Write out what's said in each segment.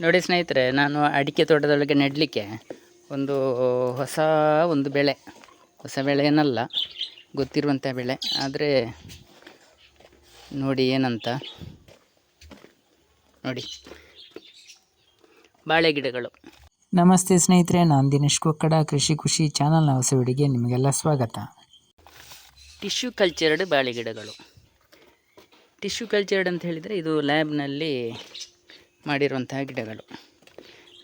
ನೋಡಿ ಸ್ನೇಹಿತರೆ ನಾನು ಅಡಿಕೆ ತೋಟದೊಳಗೆ ನೆಡಲಿಕ್ಕೆ ಒಂದು ಹೊಸ ಒಂದು ಬೆಳೆ ಹೊಸ ಬೆಳೆ ಏನಲ್ಲ ಗೊತ್ತಿರುವಂಥ ಬೆಳೆ. ಆದರೆ ನೋಡಿ ಏನಂತ. ನೋಡಿ. ಬಾಳೆ ಗಿಡಗಳು. ನಮಸ್ತೆ ಸ್ನೇಹಿತರೆ ನಾನು ದಿನೇಶ್ ಕೊಕ್ಕಡ ಕೃಷಿ ಖುಷಿ ಚಾನಲ್ನ ಹೊಸ ಹುಡುಗಿ ನಿಮಗೆಲ್ಲ ಸ್ವಾಗತ. ಟಿಶ್ಯೂ ಕಲ್ಚರ್ಡ್ ಬಾಳೆ ಗಿಡಗಳು. ಟಿಶ್ಯೂ ಕಲ್ಚರ್ಡ್ ಅಂತ ಹೇಳಿದರೆ ಇದು ಲ್ಯಾಬ್ನಲ್ಲಿ ಮಾಡಿರುವಂತಹ ಗಿಡಗಳು.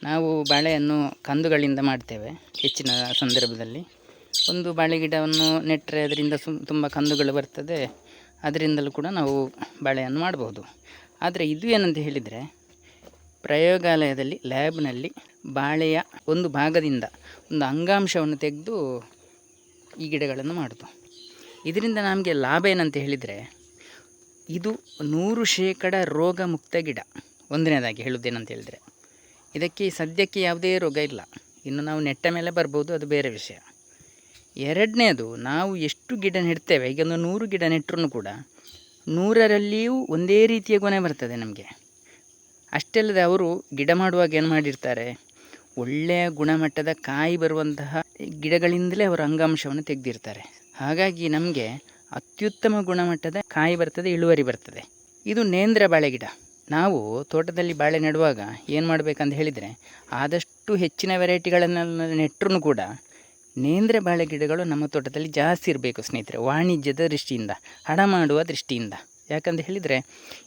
ನಾವು ಬಾಳೆಯನ್ನು ಕಂದುಗಳಿಂದ ಮಾಡ್ತೇವೆ ಹೆಚ್ಚಿನ ಸಂದರ್ಭದಲ್ಲಿ. ಒಂದು ಬಾಳೆ ಗಿಡವನ್ನು ನೆಟ್ಟರೆ ಅದರಿಂದ ಸು, ತುಂಬ ಕಂದುಗಳು ಬರ್ತದೆ. ಅದರಿಂದಲೂ ಕೂಡ ನಾವು ಬಾಳೆಯನ್ನು ಮಾಡ್ಬೋದು. ಆದರೆ ಇದು ಏನಂತ ಹೇಳಿದರೆ, ಪ್ರಯೋಗಾಲಯದಲ್ಲಿ, ಲ್ಯಾಬ್ನಲ್ಲಿ ಬಾಳೆಯ ಒಂದು ಭಾಗದಿಂದ ಒಂದು ಅಂಗಾಂಶವನ್ನು ತೆಗೆದು ಈ ಗಿಡಗಳನ್ನು ಮಾಡೋದು. ಇದರಿಂದ ನಮಗೆ ಲಾಭ ಏನಂತ ಹೇಳಿದರೆ, ಇದು ನೂರು ಶೇಕಡ ರೋಗ ಮುಕ್ತ ಗಿಡ. ಒಂದನೇದಾಗಿ ಹೇಳುವುದೇನಂತ ಹೇಳಿದರೆ, ಇದಕ್ಕೆ ಸದ್ಯಕ್ಕೆ ಯಾವುದೇ ರೋಗ ಇಲ್ಲ. ಇನ್ನು ನಾವು ನೆಟ್ಟ ಮೇಲೆ ಬರ್ಬೋದು, ಅದು ಬೇರೆ ವಿಷಯ. ಎರಡನೇದು, ನಾವು ಎಷ್ಟು ಗಿಡ ನೆಡ್ತೇವೆ, ಈಗ ಒಂದು ನೂರು ಗಿಡ ನೆಟ್ಟರೂ ಕೂಡ ನೂರರಲ್ಲಿಯೂ ಒಂದೇ ರೀತಿಯ ಗುಣ ಬರ್ತದೆ ನಮಗೆ. ಅಷ್ಟೆಲ್ಲದೆ ಅವರು ಗಿಡ ಮಾಡುವಾಗ ಏನು ಮಾಡಿರ್ತಾರೆ, ಒಳ್ಳೆಯ ಗುಣಮಟ್ಟದ ಕಾಯಿ ಬರುವಂತಹ ಗಿಡಗಳಿಂದಲೇ ಅವರು ಅಂಗಾಂಶವನ್ನು ತೆಗೆದಿರ್ತಾರೆ. ಹಾಗಾಗಿ ನಮಗೆ ಅತ್ಯುತ್ತಮ ಗುಣಮಟ್ಟದ ಕಾಯಿ ಬರ್ತದೆ, ಇಳುವರಿ ಬರ್ತದೆ. ಇದು ನೇಂದ್ರ ಬಾಳೆ ಗಿಡ. ನಾವು ತೋಟದಲ್ಲಿ ಬಾಳೆ ನೆಡುವಾಗ ಏನು ಮಾಡಬೇಕಂತ ಹೇಳಿದರೆ ಆದಷ್ಟು ಹೆಚ್ಚಿನ ವೆರೈಟಿಗಳನ್ನೆಲ್ಲ ನೆಟ್ಟರೂ ಕೂಡ ನೇಂದ್ರ ಬಾಳೆ ಗಿಡಗಳು ನಮ್ಮ ತೋಟದಲ್ಲಿ ಜಾಸ್ತಿ ಇರಬೇಕು ಸ್ನೇಹಿತರೆ, ವಾಣಿಜ್ಯದ ದೃಷ್ಟಿಯಿಂದ, ಹಣ ಮಾಡುವ ದೃಷ್ಟಿಯಿಂದ. ಯಾಕಂತ ಹೇಳಿದರೆ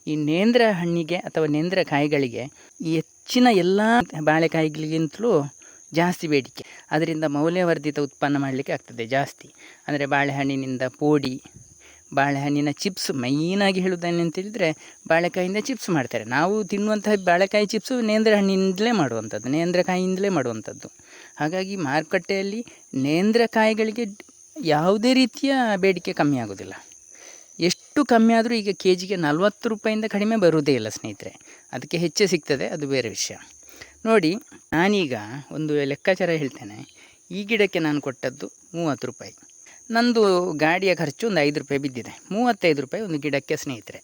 ಈ ನೇಂದ್ರ ಹಣ್ಣಿಗೆ ಅಥವಾ ನೇಂದ್ರ ಕಾಯಿಗಳಿಗೆ ಹೆಚ್ಚಿನ ಎಲ್ಲ ಬಾಳೆಕಾಯಿಗಳಿಗಿಂತಲೂ ಜಾಸ್ತಿ ಬೇಡಿಕೆ. ಅದರಿಂದ ಮೌಲ್ಯವರ್ಧಿತ ಉತ್ಪನ್ನ ಮಾಡಲಿಕ್ಕೆ ಆಗ್ತದೆ ಜಾಸ್ತಿ. ಅಂದರೆ ಬಾಳೆಹಣ್ಣಿನಿಂದ ಪೋಡಿ ಬಾಳೆಹಣ್ಣಿನ ಚಿಪ್ಸ್ ಮೈನಾಗಿ ಹೇಳೋದೇನು ಅಂತೇಳಿದರೆ ಬಾಳೆಕಾಯಿಂದ ಚಿಪ್ಸ್ ಮಾಡ್ತಾರೆ. ನಾವು ತಿನ್ನುವಂತಹ ಬಾಳೆಕಾಯಿ ಚಿಪ್ಸು ನೇಂದ್ರ ಹಣ್ಣಿನಿಂದಲೇ ಮಾಡುವಂಥದ್ದು ನೇಂದ್ರ ಕಾಯಿಯಿಂದಲೇ ಮಾಡುವಂಥದ್ದು. ಹಾಗಾಗಿ ಮಾರುಕಟ್ಟೆಯಲ್ಲಿ ನೇಂದ್ರಕಾಯಿಗಳಿಗೆ ಯಾವುದೇ ರೀತಿಯ ಬೇಡಿಕೆ ಕಮ್ಮಿ ಆಗೋದಿಲ್ಲ. ಎಷ್ಟು ಕಮ್ಮಿ ಆದರೂ ಈಗ ಕೆ ಜಿಗೆ ನಲ್ವತ್ತು ರೂಪಾಯಿಂದ ಕಡಿಮೆ ಬರುವುದೇ ಇಲ್ಲ ಸ್ನೇಹಿತರೆ. ಅದಕ್ಕೆ ಹೆಚ್ಚೇ ಸಿಗ್ತದೆ, ಅದು ಬೇರೆ ವಿಷಯ. ನೋಡಿ, ನಾನೀಗ ಒಂದು ಲೆಕ್ಕಾಚಾರ ಹೇಳ್ತೇನೆ. ಈ ಗಿಡಕ್ಕೆ ನಾನು ಕೊಟ್ಟದ್ದು ಮೂವತ್ತು ರೂಪಾಯಿ. ನಂದು ಗಾಡಿಯ ಖರ್ಚು ಒಂದು ಐದು ರೂಪಾಯಿ ಬಿದ್ದಿದೆ. ಮೂವತ್ತೈದು ರೂಪಾಯಿ ಒಂದು ಗಿಡಕ್ಕೆ ಸ್ನೇಹಿತರೆ.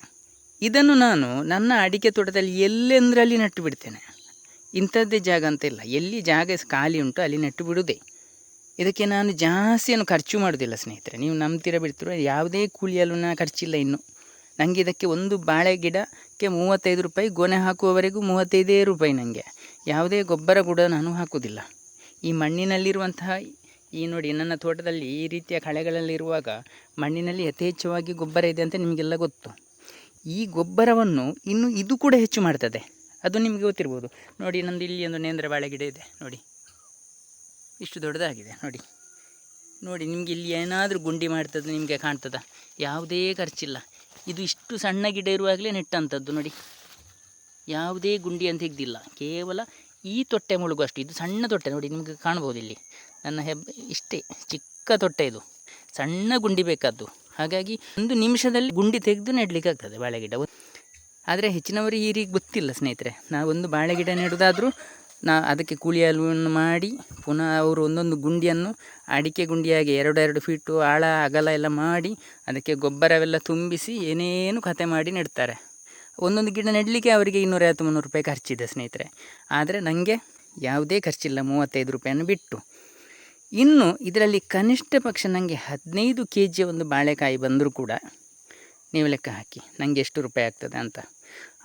ಇದನ್ನು ನಾನು ನನ್ನ ಅಡಿಕೆ ತೋಟದಲ್ಲಿ ಎಲ್ಲೆಂದರಲ್ಲಿ ನೆಟ್ಟು ಬಿಡ್ತೇನೆ. ಇಂಥದ್ದೇ ಜಾಗ ಅಂತ ಇಲ್ಲ. ಎಲ್ಲಿ ಜಾಗ ಖಾಲಿ ಉಂಟು ಅಲ್ಲಿ ನೆಟ್ಟು ಬಿಡುವುದೇ. ಇದಕ್ಕೆ ನಾನು ಜಾಸ್ತಿಯನ್ನು ಖರ್ಚು ಮಾಡೋದಿಲ್ಲ ಸ್ನೇಹಿತರೆ. ನೀವು ನಂಬ್ತೀರ ಬಿಡ್ತಿರೋ? ಯಾವುದೇ ಕೂಲಿಯಲ್ಲೂ ನಾನು ಖರ್ಚಿಲ್ಲ ಇನ್ನು. ನನಗೆ ಇದಕ್ಕೆ ಒಂದು ಬಾಳೆ ಗಿಡಕ್ಕೆ ಮೂವತ್ತೈದು ರೂಪಾಯಿ, ಗೊನೆ ಹಾಕುವವರೆಗೂ ಮೂವತ್ತೈದೇ ರೂಪಾಯಿ ನನಗೆ ಯಾವುದೇ ಗೊಬ್ಬರ ಕೂಡ ನಾನು ಹಾಕುವುದಿಲ್ಲ. ಈ ಮಣ್ಣಿನಲ್ಲಿರುವಂತಹ ಈ ನೋಡಿ ನನ್ನ ತೋಟದಲ್ಲಿ ಈ ರೀತಿಯ ಕಳೆಗಳಲ್ಲಿರುವಾಗ ಮಣ್ಣಿನಲ್ಲಿ ಯಥೇಚ್ಛವಾಗಿ ಗೊಬ್ಬರ ಇದೆ ಅಂತ ನಿಮಗೆಲ್ಲ ಗೊತ್ತು. ಈ ಗೊಬ್ಬರವನ್ನು ಇನ್ನು ಇದು ಕೂಡ ಹೆಚ್ಚು ಮಾಡ್ತದೆ. ಅದು ನಿಮಗೆ ಗೊತ್ತಿರ್ಬೋದು. ನೋಡಿ, ನಂದು ಇಲ್ಲಿ ಒಂದು ನೇಂದ್ರ ಬಾಳೆ ಗಿಡ ಇದೆ. ನೋಡಿ. ಇಷ್ಟು ದೊಡ್ಡದಾಗಿದೆ. ನೋಡಿ. ನೋಡಿ, ನಿಮಗೆ ಇಲ್ಲಿ ಏನಾದರೂ ಗುಂಡಿ ಮಾಡ್ತದೆ ನಿಮಗೆ ಕಾಣ್ತದ. ಯಾವುದೇ ಖರ್ಚಿಲ್ಲ. ಇದು ಇಷ್ಟು ಸಣ್ಣ ಗಿಡ ಇರುವಾಗಲೇ ನೆಟ್ಟಂಥದ್ದು ನೋಡಿ. ಯಾವುದೇ ಗುಂಡಿ ಅಂತ ತೆಗೆದಿಲ್ಲ ಕೇವಲ ಈ ತೊಟ್ಟೆ ಮುಳುಗುವಷ್ಟು ಇದು ಸಣ್ಣ ತೊಟ್ಟೆ. ನೋಡಿ, ನಿಮಗೆ ಕಾಣ್ಬೋದು ಇಲ್ಲಿ. ನನ್ನ ಹೆಬ್ ಇಷ್ಟೇ, ಚಿಕ್ಕ ತೊಟ್ಟೆ ಇದು. ಸಣ್ಣ ಗುಂಡಿ ಬೇಕಾದ್ದು. ಹಾಗಾಗಿ ಒಂದು ನಿಮಿಷದಲ್ಲಿ ಗುಂಡಿ ತೆಗೆದು ನೆಡಲಿಕ್ಕೆ ಆಗ್ತದೆ ಬಾಳೆಗಿಡ. ಆದರೆ ಹೆಚ್ಚಿನವರು ಈ ರೀತಿ ಗೊತ್ತಿಲ್ಲ ಸ್ನೇಹಿತರೆ. ನಾವೊಂದು ಬಾಳೆ ಗಿಡ ನೆಡೋದಾದರೂ ನಾ ಅದಕ್ಕೆ ಕೂಲಿ ಅಲುವನ್ನು ಮಾಡಿ ಪುನಃ ಅವರು ಒಂದೊಂದು ಗುಂಡಿಯನ್ನು ಅಡಿಕೆ ಗುಂಡಿಯಾಗಿ ಎರಡು ಎರಡು ಫೀಟು ಆಳ, ಅಗಲ ಎಲ್ಲ ಮಾಡಿ ಅದಕ್ಕೆ ಗೊಬ್ಬರವೆಲ್ಲ ತುಂಬಿಸಿ ಏನೇನು ಕತೆ ಮಾಡಿ ನೆಡ್ತಾರೆ. ಒಂದೊಂದು ಗಿಡ ನೆಡಲಿಕ್ಕೆ ಅವರಿಗೆ ಇನ್ನೂರೈವತ್ತು ಮುನ್ನೂರು ರೂಪಾಯಿ ಖರ್ಚಿದೆ ಸ್ನೇಹಿತರೆ. ಆದರೆ ನನಗೆ ಯಾವುದೇ ಖರ್ಚಿಲ್ಲ ಮೂವತ್ತೈದು ರೂಪಾಯಿಯನ್ನು ಬಿಟ್ಟು. ಇನ್ನು ಇದರಲ್ಲಿ ಕನಿಷ್ಠ ಪಕ್ಷ ನನಗೆ ಹದಿನೈದು ಕೆ ಜಿಯ ಒಂದು ಬಾಳೆಕಾಯಿ ಬಂದರೂ ಕೂಡ ನೀವು ಲೆಕ್ಕ ಹಾಕಿ ನನಗೆ ಎಷ್ಟು ರೂಪಾಯಿ ಆಗ್ತದೆ ಅಂತ.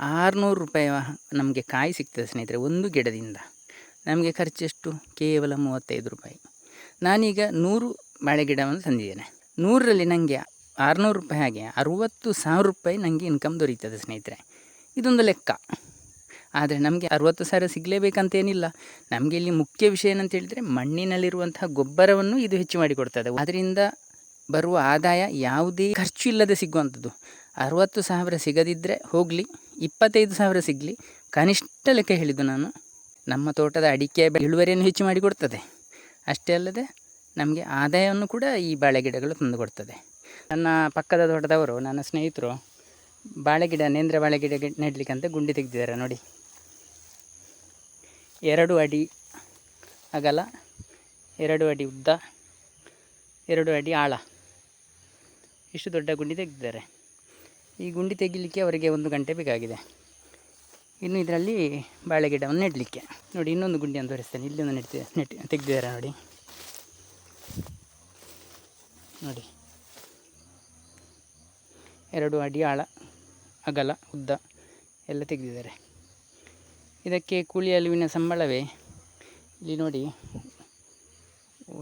ಆರುನೂರು ರೂಪಾಯಿ ನಮಗೆ ಕಾಯಿ ಸಿಗ್ತದೆ ಸ್ನೇಹಿತರೆ, ಒಂದು ಗಿಡದಿಂದ. ನಮಗೆ ಖರ್ಚೆಷ್ಟು ಕೇವಲ ಮೂವತ್ತೈದು ರೂಪಾಯಿ. ನಾನೀಗ ನೂರು ಬಾಳೆ ಗಿಡವನ್ನು ತಂದಿದ್ದೇನೆ. ನೂರರಲ್ಲಿ ನನಗೆ ಆರುನೂರು ರೂಪಾಯಿ ಹಾಗೆ ಅರುವತ್ತು ಸಾವಿರ ರೂಪಾಯಿ ನನಗೆ ಇನ್ಕಮ್ ದೊರೀತದೆ ಸ್ನೇಹಿತರೆ. ಇದೊಂದು ಲೆಕ್ಕ. ಆದರೆ ನಮಗೆ ಅರುವತ್ತು ಸಾವಿರ ಸಿಗಲೇಬೇಕಂತೇನಿಲ್ಲ. ನಮಗೆ ಇಲ್ಲಿ ಮುಖ್ಯ ವಿಷಯ ಏನಂತ ಹೇಳಿದರೆ ಮಣ್ಣಿನಲ್ಲಿರುವಂತಹ ಗೊಬ್ಬರವನ್ನು ಇದು ಹೆಚ್ಚು ಮಾಡಿಕೊಡ್ತದೆ ಅದರಿಂದ ಬರುವ ಆದಾಯ ಯಾವುದೇ ಖರ್ಚು ಇಲ್ಲದೆ ಸಿಗುವಂಥದ್ದು. ಅರವತ್ತು ಸಾವಿರ ಸಿಗದಿದ್ದರೆ ಹೋಗಲಿ, ಇಪ್ಪತ್ತೈದು ಸಾವಿರ ಸಿಗಲಿ, ಕನಿಷ್ಠ ಲೆಕ್ಕ ಹೇಳಿದ್ದು ನಾನು ನಮ್ಮ ತೋಟದ ಅಡಿಕೆ ಇಳುವರಿಯನ್ನು ಹೆಚ್ಚು ಮಾಡಿಕೊಡ್ತದೆ ಅಷ್ಟೇ ಅಲ್ಲದೆ ನಮಗೆ ಆದಾಯವನ್ನು ಕೂಡ ಈ ಬಾಳೆ ಗಿಡಗಳು ತಂದುಕೊಡ್ತದೆ ನನ್ನ ಪಕ್ಕದ ತೋಟದವರು, ನನ್ನ ಸ್ನೇಹಿತರು ಬಾಳೆಗಿಡ ನೇಂದ್ರ ಬಾಳೆ ಗಿಡ ನೆಡಲಿಕ್ಕೆ ಅಂತ ಗುಂಡಿ ತೆಗೆದಿದ್ದಾರೆ ನೋಡಿ. ಎರಡು ಅಡಿ ಅಗಲ, ಎರಡು ಅಡಿ ಉದ್ದ, ಎರಡು ಅಡಿ ಆಳ. ಇಷ್ಟು ದೊಡ್ಡ ಗುಂಡಿ ತೆಗೆದಿದ್ದಾರೆ. ಈ ಗುಂಡಿ ತೆಗಿಲಿಕ್ಕೆ ಅವರಿಗೆ ಒಂದು ಗಂಟೆ ಬೇಕಾಗಿದೆ. ಇನ್ನು ಇದರಲ್ಲಿ ಬಾಳೆ ಗಿಡವನ್ನು ನೆಡಲಿಕ್ಕೆ. ನೋಡಿ, ಇನ್ನೊಂದು ಗುಂಡಿಯನ್ನು ತೋರಿಸ್ತೇನೆ. ಇಲ್ಲಿ ಒಂದು ನೆಡ್ತಿ, ನೆಟ್, ತೆಗೆದಿದ್ದಾರೆ ನೋಡಿ. ನೋಡಿ. ಎರಡು ಅಡಿ ಆಳ, ಅಗಲ, ಉದ್ದ ಎಲ್ಲ ತೆಗೆದಿದ್ದಾರೆ. ಇದಕ್ಕೆ ಕೂಲಿ ಅಲುವಿನ ಸಂಬಳವೇ? ಇಲ್ಲಿ ನೋಡಿ.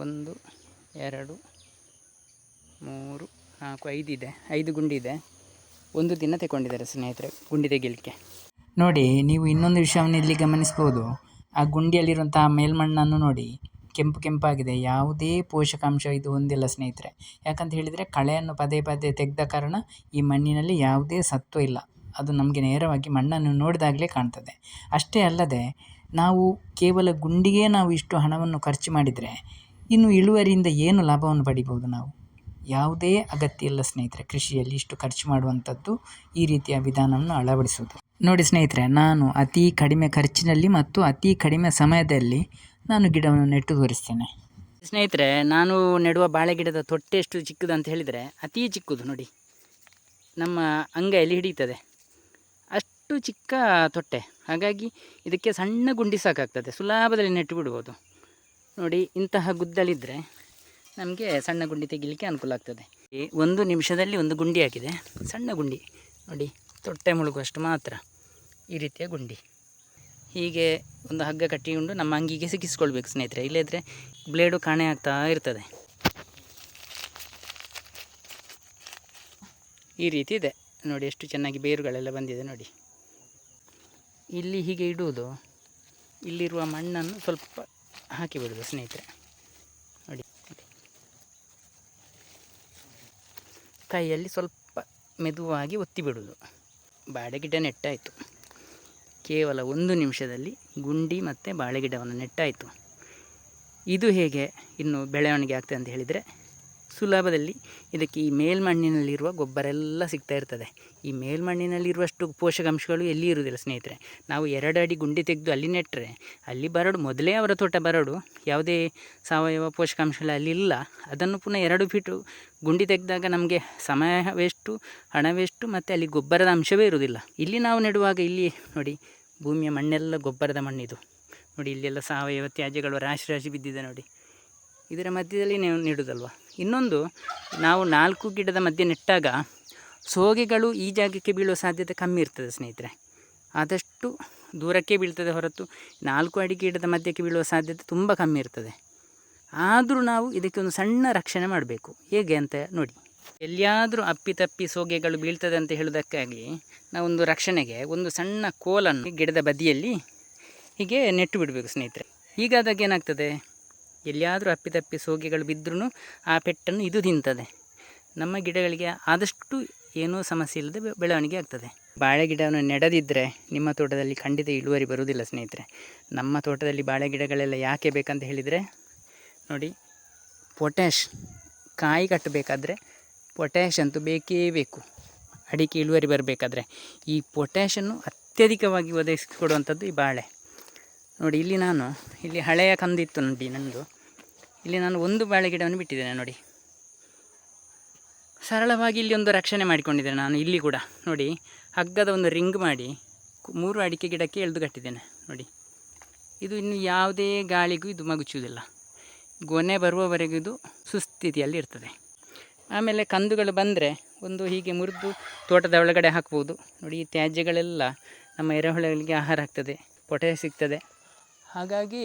ಒಂದು, ಎರಡು, ಮೂರು, ನಾಲ್ಕು, ಐದು ಇದೆ. ಐದು ಗುಂಡಿ ಇದೆ. ಒಂದು ದಿನ ತಗೊಂಡಿದ್ದಾರೆ ಸ್ನೇಹಿತರೆ ಗುಂಡಿ ತೆಗಿಲಿಕ್ಕೆ ನೋಡಿ, ನೀವು ಇನ್ನೊಂದು ವಿಷಯವನ್ನು ಇಲ್ಲಿ ಗಮನಿಸ್ಬೋದು. ಆ ಗುಂಡಿಯಲ್ಲಿರುವಂಥ ಮೇಲ್ಮಣ್ಣನ್ನು ನೋಡಿ. ಕೆಂಪು ಕೆಂಪಾಗಿದೆ. ಯಾವುದೇ ಪೋಷಕಾಂಶ ಇದು ಹೊಂದಿಲ್ಲ ಸ್ನೇಹಿತರೆ. ಯಾಕಂತ ಹೇಳಿದರೆ ಕಳೆಯನ್ನು ಪದೇ ಪದೇ ತೆಗೆದ ಕಾರಣ ಈ ಮಣ್ಣಿನಲ್ಲಿ ಯಾವುದೇ ಸತ್ವ ಇಲ್ಲ. ಅದು ನಮಗೆ ನೇರವಾಗಿ ಮಣ್ಣನ್ನು ನೋಡಿದಾಗಲೇ ಕಾಣ್ತದೆ. ಅಷ್ಟೇ ಅಲ್ಲದೆ, ನಾವು ಕೇವಲ ಗುಂಡಿಗೆ ನಾವು ಇಷ್ಟು ಹಣವನ್ನು ಖರ್ಚು ಮಾಡಿದರೆ ಇನ್ನು ಇಳುವರಿಯಿಂದ ಏನು ಲಾಭವನ್ನು ಪಡಿಬೋದು ನಾವು? ಯಾವುದೇ ಅಗತ್ಯ ಇಲ್ಲ ಸ್ನೇಹಿತರೆ, ಕೃಷಿಯಲ್ಲಿ ಇಷ್ಟು ಖರ್ಚು ಮಾಡುವಂಥದ್ದು ಈ ರೀತಿಯ ವಿಧಾನವನ್ನು ಅಳವಡಿಸುವುದು. ನೋಡಿ ಸ್ನೇಹಿತರೆ, ನಾನು ಅತಿ ಕಡಿಮೆ ಖರ್ಚಿನಲ್ಲಿ ಮತ್ತು ಅತಿ ಕಡಿಮೆ ಸಮಯದಲ್ಲಿ ನಾನು ಗಿಡವನ್ನು ನೆಟ್ಟು ತೋರಿಸ್ತೇನೆ. ಸ್ನೇಹಿತರೆ, ನಾನು ನೆಡುವ ಬಾಳೆ ಗಿಡದ ತೊಟ್ಟೆ ಎಷ್ಟು ಚಿಕ್ಕದು ಅಂತ ಹೇಳಿದರೆ ಅತೀ ಚಿಕ್ಕದು ನೋಡಿ. ನಮ್ಮ ಅಂಗೈಯಲ್ಲಿ ಹಿಡಿತದೆ ಅಷ್ಟು ಚಿಕ್ಕ ತೊಟ್ಟೆ. ಹಾಗಾಗಿ ಇದಕ್ಕೆ ಸಣ್ಣ ಗುಂಡಿ ಸಾಕಾಗ್ತದೆ. ಸುಲಭದಲ್ಲಿ ನೆಟ್ಟು ಬಿಡ್ಬೋದು ನೋಡಿ, ಇಂತಹ ಗುದ್ದಲಿದ್ದರೆ ನಮಗೆ ಸಣ್ಣ ಗುಂಡಿ ತೆಗಿಲಿಕ್ಕೆ ಅನುಕೂಲ ಆಗ್ತದೆ. ಒಂದು ನಿಮಿಷದಲ್ಲಿ ಒಂದು ಗುಂಡಿ ಹಾಕಿದೆ ಸಣ್ಣ ಗುಂಡಿ. ನೋಡಿ, ತೊಟ್ಟೆ ಮುಳುಗುವಷ್ಟು ಮಾತ್ರ ಈ ರೀತಿಯ ಗುಂಡಿ. ಹೀಗೆ ಒಂದು ಹಗ್ಗ ಕಟ್ಟಿಕೊಂಡು ನಮ್ಮ ಅಂಗಿಗೆ ಸಿಕ್ಕಿಸ್ಕೊಳ್ಬೇಕು ಸ್ನೇಹಿತರೆ. ಇಲ್ಲದ್ರೆ ಬ್ಲೇಡು ಕಾಣೆ ಆಗ್ತಾ ಇರ್ತದೆ. ಈ ರೀತಿ ಇದೆ. ನೋಡಿ, ಎಷ್ಟು ಚೆನ್ನಾಗಿ ಬೇರುಗಳೆಲ್ಲ ಬಂದಿದೆ ನೋಡಿ. ಇಲ್ಲಿ ಹೀಗೆ ಇಡುವುದು. ಇಲ್ಲಿರುವ ಮಣ್ಣನ್ನು ಸ್ವಲ್ಪ ಹಾಕಿ ಬಿಡೋದು ಸ್ನೇಹಿತರೆ. ನೋಡಿ. ಕೈಯಲ್ಲಿ ಸ್ವಲ್ಪ ಮೆದುವಾಗಿ ಒತ್ತಿ ಬಿಡೋದು ಬಾಳೆಗಿಡ ನೆಟ್ಟಾಯಿತು. ಕೇವಲ ಒಂದು ನಿಮಿಷದಲ್ಲಿ ಗುಂಡಿ ಮತ್ತು ಬಾಳೆಗಿಡವನ್ನು ನೆಟ್ಟಾಯಿತು. ಇದು ಹೇಗೆ ಇನ್ನು ಬೆಳವಣಿಗೆ ಆಗ್ತದೆ ಅಂತ ಹೇಳಿದರೆ ಸುಲಭದಲ್ಲಿ ಇದಕ್ಕೆ ಈ ಮೇಲ್ಮಣ್ಣಿನಲ್ಲಿರುವ ಗೊಬ್ಬರ ಎಲ್ಲ ಸಿಗ್ತಾ ಇರ್ತದೆ. ಈ ಮೇಲ್ಮಣ್ಣಿನಲ್ಲಿರುವಷ್ಟು ಪೋಷಕಾಂಶಗಳು ಎಲ್ಲಿ ಇರುವುದಿಲ್ಲ ಸ್ನೇಹಿತರೆ? ನಾವು ಎರಡು ಅಡಿ ಗುಂಡಿ ತೆಗೆದು ಅಲ್ಲಿ ನೆಟ್ಟರೆ, ಅಲ್ಲಿ ಬರಡು, ಮೊದಲೇ ಅವರ ತೋಟ ಬರಡು, ಯಾವುದೇ ಸಾವಯವ ಪೋಷಕಾಂಶಗಳು ಅಲ್ಲಿ ಇಲ್ಲ, ಅದನ್ನು ಪುನಃ ಎರಡು ಫೀಟು ಗುಂಡಿ ತೆಗೆದಾಗ ನಮಗೆ ಸಮಯ ವೇಸ್ಟು ಹಣ ವೇಸ್ಟು ಮತ್ತು ಅಲ್ಲಿ ಗೊಬ್ಬರದ ಅಂಶವೇ ಇರುವುದಿಲ್ಲ. ಇಲ್ಲಿ ನಾವು ನೆಡುವಾಗ ಇಲ್ಲಿ ನೋಡಿ, ಭೂಮಿಯ ಮಣ್ಣೆಲ್ಲ ಗೊಬ್ಬರದ ಮಣ್ಣಿದು. ನೋಡಿ, ಇಲ್ಲೆಲ್ಲ ಸಾವಯವ ತ್ಯಾಜ್ಯಗಳು ರಾಶಿ ರಾಶಿ ಬಿದ್ದಿದೆ ನೋಡಿ. ಇದರ ಮಧ್ಯದಲ್ಲಿ ನೀವು ನೆಡುವುದಲ್ವ ಇನ್ನೊಂದು, ನಾವು ನಾಲ್ಕು ಗಿಡದ ಮಧ್ಯೆ ನೆಟ್ಟಾಗ ಸೋಗೆಗಳು ಈ ಜಾಗಕ್ಕೆ ಬೀಳುವ ಸಾಧ್ಯತೆ ಕಮ್ಮಿ ಇರ್ತದೆ ಸ್ನೇಹಿತರೆ. ಆದಷ್ಟು ದೂರಕ್ಕೆ ಬೀಳ್ತದೆ ಹೊರತು ನಾಲ್ಕು ಅಡಿ ಗಿಡದ ಮಧ್ಯಕ್ಕೆ ಬೀಳುವ ಸಾಧ್ಯತೆ ತುಂಬ ಕಮ್ಮಿ ಇರ್ತದೆ. ಆದರೂ ನಾವು ಇದಕ್ಕೆ ಒಂದು ಸಣ್ಣ ರಕ್ಷಣೆ ಮಾಡಬೇಕು. ಹೇಗೆ ಅಂತ ನೋಡಿ. ಎಲ್ಲಿಯಾದರೂ ಅಪ್ಪಿತಪ್ಪಿ ಸೋಗೆಗಳು ಬೀಳ್ತದೆ ಅಂತ ಹೇಳೋದಕ್ಕಾಗಿ ನಾವೊಂದು ರಕ್ಷಣೆಗೆ ಒಂದು ಸಣ್ಣ ಕೋಲನ್ನು ಗಿಡದ ಬದಿಯಲ್ಲಿ ಹೀಗೆ ನೆಟ್ಟು ಬಿಡಬೇಕು ಸ್ನೇಹಿತರೆ. ಹೀಗಾದಾಗ ಏನಾಗ್ತದೆ? ಎಲ್ಲಿಯಾದರೂ ಅಪ್ಪಿತಪ್ಪಿ ಸೋಗೆಗಳು ಬಿದ್ದರೂ ಆ ಪೆಟ್ಟನ್ನು ಇದು ತಿಂತದೆ. ನಮ್ಮ ಗಿಡಗಳಿಗೆ ಆದಷ್ಟು ಏನೂ ಸಮಸ್ಯೆ ಇಲ್ಲದೆ ಬೆಳವಣಿಗೆ ಆಗ್ತದೆ. ಬಾಳೆ ಗಿಡವನ್ನು ನೆಡದಿದ್ದರೆ ನಿಮ್ಮ ತೋಟದಲ್ಲಿ ಖಂಡಿತ ಇಳುವರಿ ಬರುವುದಿಲ್ಲ ಸ್ನೇಹಿತರೆ. ನಮ್ಮ ತೋಟದಲ್ಲಿ ಬಾಳೆ ಗಿಡಗಳೆಲ್ಲ ಯಾಕೆ ಬೇಕಂತ ಹೇಳಿದರೆ, ನೋಡಿ ಪೊಟ್ಯಾಶ್ ಕಾಯಿ ಕಟ್ಟಬೇಕಾದ್ರೆ ಪೊಟ್ಯಾಶ್ ಅಂತೂ ಬೇಕೇ ಬೇಕು. ಅಡಿಕೆ ಇಳುವರಿ ಬರಬೇಕಾದ್ರೆ ಈ ಪೊಟ್ಯಾಶನ್ನು ಅತ್ಯಧಿಕವಾಗಿ ಒದಗಿಸಿಕೊಡುವಂಥದ್ದು ಈ ಬಾಳೆ. ನೋಡಿ, ಇಲ್ಲಿ ನಾನು, ಇಲ್ಲಿ ಹಳೆಯ ಕಂದಿತ್ತು ನೋಡಿ ನನ್ನದು ಇಲ್ಲಿ ನಾನು ಒಂದು ಬಾಳೆ ಗಿಡವನ್ನು ಬಿಟ್ಟಿದ್ದೇನೆ ನೋಡಿ. ಸರಳವಾಗಿ ಇಲ್ಲಿ ಒಂದು ರಕ್ಷಣೆ ಮಾಡಿಕೊಂಡಿದ್ದೇನೆ ನಾನು ಇಲ್ಲಿ ಕೂಡ. ನೋಡಿ, ಹಗ್ಗದ ಒಂದು ರಿಂಗ್ ಮಾಡಿ ಮೂರು ಅಡಿಕೆ ಗಿಡಕ್ಕೆ ಎಳೆದು ಕಟ್ಟಿದ್ದೇನೆ. ನೋಡಿ, ಇದು ಇನ್ನು ಯಾವುದೇ ಗಾಳಿಗೂ ಇದು ಮಗುಚುವುದಿಲ್ಲ. ಗೊನೆ ಬರುವವರೆಗೂ ಇದು ಸುಸ್ಥಿತಿಯಲ್ಲಿ ಇರ್ತದೆ. ಆಮೇಲೆ ಕಂದುಗಳು ಬಂದರೆ ಒಂದು ಹೀಗೆ ಮುರಿದು ತೋಟದ ಒಳಗಡೆ ಹಾಕ್ಬೋದು. ನೋಡಿ, ಈ ತ್ಯಾಜ್ಯಗಳೆಲ್ಲ ನಮ್ಮ ಎರೆಹುಳಗಳಿಗೆ ಆಹಾರ ಆಗ್ತದೆ ಪೊಟೆ ಸಿಗ್ತದೆ. ಹಾಗಾಗಿ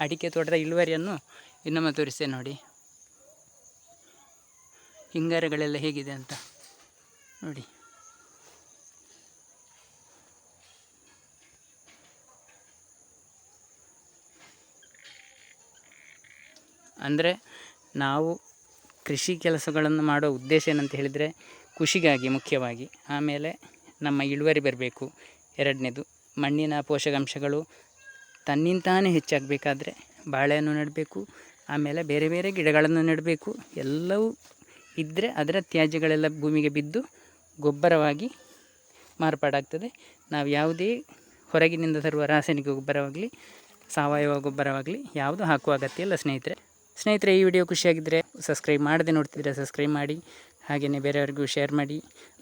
ಅಡಿಕೆ ತೋಟದ ಇಳುವರಿಯನ್ನು ಇನ್ನೊಮ್ಮೆ ತೋರಿಸ್ತೇನೆ ನೋಡಿ. ಹಿಂಗಾರಗಳೆಲ್ಲ ಹೇಗಿದೆ ಅಂತ ನೋಡಿ. ಅಂದರೆ ನಾವು ಕೃಷಿ ಕೆಲಸಗಳನ್ನು ಮಾಡೋ ಉದ್ದೇಶ ಏನಂತ ಹೇಳಿದರೆ ಖುಷಿಗಾಗಿ ಮುಖ್ಯವಾಗಿ. ಆಮೇಲೆ ನಮ್ಮ ಇಳುವರಿ ಬರಬೇಕು. ಎರಡನೇದು ಮಣ್ಣಿನ ಪೋಷಕಾಂಶಗಳು ತನ್ನಿಂತಾನೇ ಹೆಚ್ಚಾಗಬೇಕಾದ್ರೆ ಬಾಳೆಯನ್ನು ನೆಡಬೇಕು, ಆಮೇಲೆ ಬೇರೆ ಬೇರೆ ಗಿಡಗಳನ್ನು ನೆಡಬೇಕು. ಎಲ್ಲವೂ ಇದ್ದರೆ ಅದರ ತ್ಯಾಜ್ಯಗಳೆಲ್ಲ ಭೂಮಿಗೆ ಬಿದ್ದು ಗೊಬ್ಬರವಾಗಿ ಮಾರ್ಪಾಡಾಗ್ತದೆ. ನಾವು ಯಾವುದೇ ಹೊರಗಿನಿಂದ ತರುವ ರಾಸಾಯನಿಕ ಗೊಬ್ಬರವಾಗಲಿ, ಸಾವಯವ ಗೊಬ್ಬರವಾಗಲಿ ಯಾವುದು ಹಾಕುವ ಅಗತ್ಯ ಇಲ್ಲ ಸ್ನೇಹಿತರೆ. ಸ್ನೇಹಿತರೆ, ಈ ವಿಡಿಯೋ ಖುಷಿಯಾಗಿದ್ದರೆ ಸಬ್ಸ್ಕ್ರೈಬ್ ಮಾಡದೆ ನೋಡ್ತಿದ್ರೆ ಸಬ್ಸ್ಕ್ರೈಬ್ ಮಾಡಿ ಹಾಗೆಯೇ ಬೇರೆಯವರಿಗೂ ಶೇರ್ ಮಾಡಿ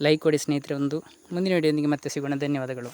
ಲೈಕ್ ಕೊಡಿ ಸ್ನೇಹಿತರೆ ಒಂದು. ಮುಂದಿನ ವಿಡಿಯೋನಿಗೆ ಮತ್ತೆ ಸಿಗೋಣ. ಧನ್ಯವಾದಗಳು.